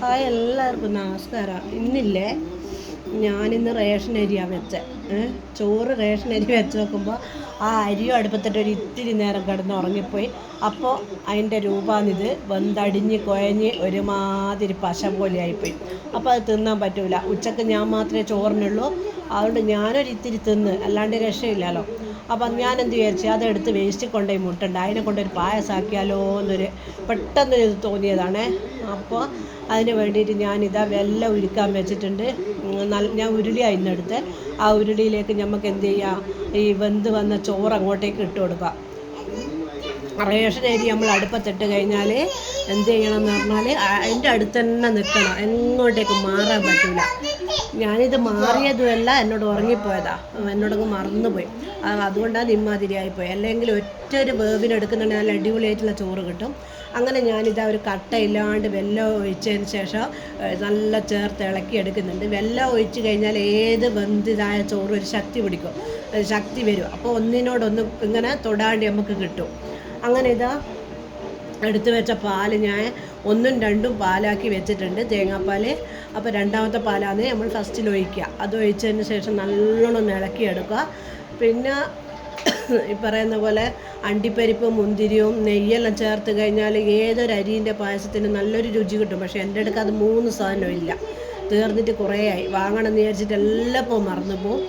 Hi എല്ലാവർക്കും നമസ്കാരം. ഇന്നില്ലേ ഞാനിന്ന് റേഷൻ അരിയാ വെച്ച. ചോറ് റേഷൻ അരി വെച്ച് നോക്കുമ്പോൾ ആ അരിയും അടുപ്പത്തിട്ട് ഒരു ഇത്തിരി നേരം കിടന്ന് ഉറങ്ങിപ്പോയി. അപ്പോൾ അതിന്റെ രൂപാന്നിത് വെന്തടിഞ്ഞ് കുഴഞ്ഞ് ഒരുമാതിരി പശ പോലെ ആയിപ്പോയി. അപ്പോൾ അത് തിന്നാൻ പറ്റൂല. ഉച്ചയ്ക്ക് ഞാൻ മാത്രമേ ചോറിനുള്ളൂ. അതുകൊണ്ട് ഞാനൊരു ഇത്തിരി തിന്ന്. അല്ലാണ്ട് രക്ഷയില്ലല്ലോ. അപ്പം ഞാൻ എന്ത് വിചാരിച്ചു അതെടുത്ത് വേസ്റ്റ് കൊണ്ടുപോയി മുട്ടുണ്ട്. അതിനെ കൊണ്ടൊരു പായസാക്കിയാലോ എന്നൊരു പെട്ടെന്നൊരു ഇത് തോന്നിയതാണ്. അപ്പോൾ അതിന് വേണ്ടിയിട്ട് ഞാനിതാ വെല്ലം ഉരുക്കാൻ വെച്ചിട്ടുണ്ട്. ഞാൻ ഉരുളിയാണ് ഇന്നെടുത്ത്. ആ ഉരുളിയിലേക്ക് നമുക്ക് എന്ത് ചെയ്യാം? ഈ വെന്ത് വന്ന ചോറ് അങ്ങോട്ടേക്ക് ഇട്ട് കൊടുക്കാം. റേഷൻ അരി നമ്മൾ അടുപ്പത്തിട്ട് കഴിഞ്ഞാൽ എന്ത് ചെയ്യണം എന്ന് പറഞ്ഞാൽ അതിന്റെ അടുത്ത് തന്നെ നിൽക്കണം. എങ്ങോട്ടേക്ക് മാറാൻ പറ്റില്ല ഞാനിത് മാറിയതുമല്ല എന്നോട് ഉറങ്ങിപ്പോയതാ. എന്നോടങ്ങ് മറന്നുപോയി. അതുകൊണ്ടാണ് ഇമ്മാതിരിയായിപ്പോയി അല്ലെങ്കിൽ ഒറ്റ ഒരു വേവിനെടുക്കുന്നുണ്ടെങ്കിൽ നല്ല അടിപൊളിയായിട്ടുള്ള ചോറ് കിട്ടും. അങ്ങനെ ഞാനിതാ ഒരു കട്ടയില്ലാണ്ട് വെല്ലം ഒഴിച്ചതിന് ശേഷം നല്ല ചേർത്ത് ഇളക്കി എടുക്കുന്നുണ്ട്. വെല്ലം ഒഴിച്ച് കഴിഞ്ഞാൽ ഏത് ബന്ധിതായ ചോറും ഒരു ശക്തി പിടിക്കും. ശക്തി വരും. അപ്പോൾ ഒന്നിനോടൊന്ന് ഇങ്ങനെ തൊടാണ്ട് നമുക്ക് കിട്ടും. അങ്ങനെ ഇതാ എടുത്തു വെച്ച പാൽ ഞാൻ ഒന്നും രണ്ടും പാലാക്കി വെച്ചിട്ടുണ്ട്. തേങ്ങാപ്പാൽ അപ്പോൾ രണ്ടാമത്തെ പാലാണ് നമ്മൾ ഫസ്റ്റിൽ ഒഴിക്കുക. അത് ഒഴിച്ചതിന് ശേഷം നല്ലോണം ഇളക്കിയെടുക്കുക. പിന്നെ ഈ പറയുന്ന പോലെ അണ്ടിപ്പരിപ്പും മുന്തിരിയും നെയ്യെല്ലാം ചേർത്ത് കഴിഞ്ഞാൽ ഏതൊരു അരിന്റെ പായസത്തിന് നല്ലൊരു രുചി കിട്ടും. പക്ഷേ എന്റെ അടുക്ക് അത് മൂന്ന് സാധനവും ഇല്ല. തീർന്നിട്ട് കുറേ ആയി. വാങ്ങണം എന്ന് വിചാരിച്ചിട്ട് എല്ലാം മറന്നു പോകും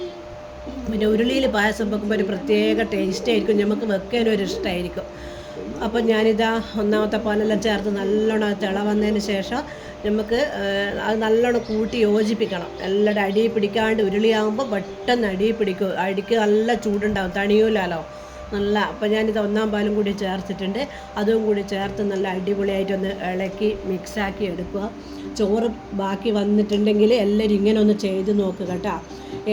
പിന്നെ ഉരുളിയിൽ പായസം വെക്കുമ്പോൾ ഒരു പ്രത്യേക ടേസ്റ്റ് ആയിരിക്കും. നമുക്ക് വെക്കാനൊരു ഇഷ്ടമായിരിക്കും അപ്പം ഞാനിതാ ഒന്നാമത്തെ പാലെല്ലാം ചേർത്ത് നല്ലോണം തിള വന്നതിന് ശേഷം നമുക്ക് അത് നല്ലോണം കൂട്ടി യോജിപ്പിക്കണം. എല്ലാവരുടെ അടിയിൽ പിടിക്കാണ്ട് ഉരുളിയാകുമ്പോൾ പെട്ടെന്ന് അടിയിൽ പിടിക്കും അടിക്ക് നല്ല ചൂടുണ്ടാകും തണിയൂലല്ലോ നല്ല അപ്പം ഞാനിത് ഒന്നാം പാലും കൂടി ചേർത്തിട്ടുണ്ട്. അതും കൂടി ചേർത്ത് നല്ല അടിപൊളിയായിട്ടൊന്ന് ഇളക്കി മിക്സാക്കി എടുക്കുക. ചോറ് ബാക്കി വന്നിട്ടുണ്ടെങ്കിൽ എല്ലാവരും ഇങ്ങനെ ഒന്ന് ചെയ്ത് നോക്കുക കേട്ടോ.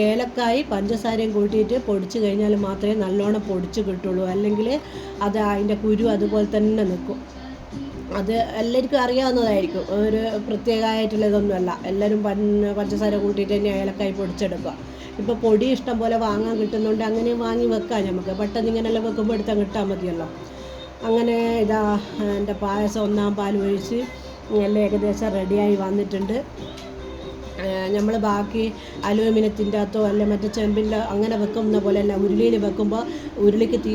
ഏലക്കായി പഞ്ചസാരയും കൂട്ടിയിട്ട് പൊടിച്ച് കഴിഞ്ഞാൽ മാത്രമേ നല്ലോണം പൊടിച്ച് കിട്ടുള്ളൂ. അല്ലെങ്കിൽ അത് അതിന്റെ കുരു അതുപോലെ തന്നെ നിൽക്കും. അത് എല്ലാവർക്കും അറിയാവുന്നതായിരിക്കും. ഒരു പ്രത്യേകമായിട്ടുള്ള ഇതൊന്നുമല്ല എല്ലാവരും പഞ്ചസാര കൂട്ടിയിട്ട് തന്നെ ഏലക്കായി പൊടിച്ചെടുക്കുക. ഇപ്പോൾ പൊടി ഇഷ്ടം പോലെ വാങ്ങാൻ കിട്ടുന്നുണ്ട് അങ്ങനെ വാങ്ങി വെക്കാം നമുക്ക്. പെട്ടെന്ന് ഇങ്ങനെയെല്ലാം വെക്കുമ്പോൾ എടുത്താൽ കിട്ടാൽ മതിയല്ലോ. അങ്ങനെ ഇതാ എന്റെ പായസം ഒന്നാം പാൽ ഒഴിച്ച് എല്ലാം ഏകദേശം റെഡിയായി വന്നിട്ടുണ്ട്. നമ്മൾ ബാക്കി അലൂമിനിയത്തിന്റെ അകത്തോ അല്ല മറ്റേ ചെമ്പിന്റെ അങ്ങനെ വെക്കുന്ന പോലെ അല്ല ഉരുളിയിൽ വെക്കുമ്പോൾ ഉരുളിക്ക് തീ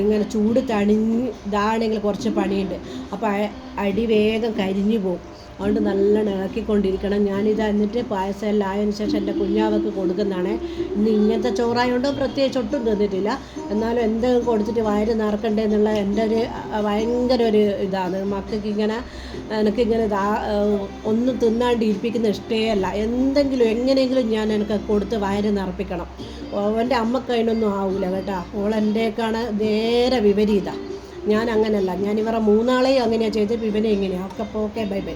ഇങ്ങനെ ചൂട് തണിഞ്ഞ് ഇതാണെങ്കിൽ കുറച്ച് പണിയുണ്ട്. അപ്പോൾ അടി വേഗം കരിഞ്ഞു പോകും അതുകൊണ്ട് നല്ലോണം ഇളക്കിക്കൊണ്ടിരിക്കണം. ഞാനിത് എന്നിട്ട് പായസം എല്ലാം ആയതിനു ശേഷം എന്റെ കുഞ്ഞാവക്ക് കൊടുക്കുന്നതാണ്. ഇന്ന് ഇങ്ങനത്തെ ചോറായതുകൊണ്ട് പ്രത്യേകിച്ച് ഒട്ടും തന്നിട്ടില്ല. എന്നാലും എന്തെങ്കിലും കൊടുത്തിട്ട് വയറ് നിറക്കണ്ടേ എന്നുള്ള എന്റെ ഒരു ഭയങ്കര ഒരു ഇതാണ്. മക്കൾക്ക് ഇങ്ങനെ എനിക്കിങ്ങനെ ഇതാ ഒന്നും തിന്നാണ്ട് ഇരിപ്പിക്കുന്ന ഇഷ്ടേ അല്ല. എന്തെങ്കിലും എങ്ങനെയെങ്കിലും ഞാൻ എനിക്ക് കൊടുത്ത് വയറ് നിറപ്പിക്കണം. അവന്റെ അമ്മയ്ക്ക് അതിനൊന്നും ആവില്ല കേട്ടോ. അവളെന്റെക്കാണ് നേരെ വിപരീത. ഞാൻ അങ്ങനെയല്ല ഞാൻ ഇവരെ മൂന്നാളെയും അങ്ങനെയാണ് ചെയ്തത്. ഇവനെ എങ്ങനെയാണ് അപ്പോൾ ഓക്കെ ബൈ ബൈ.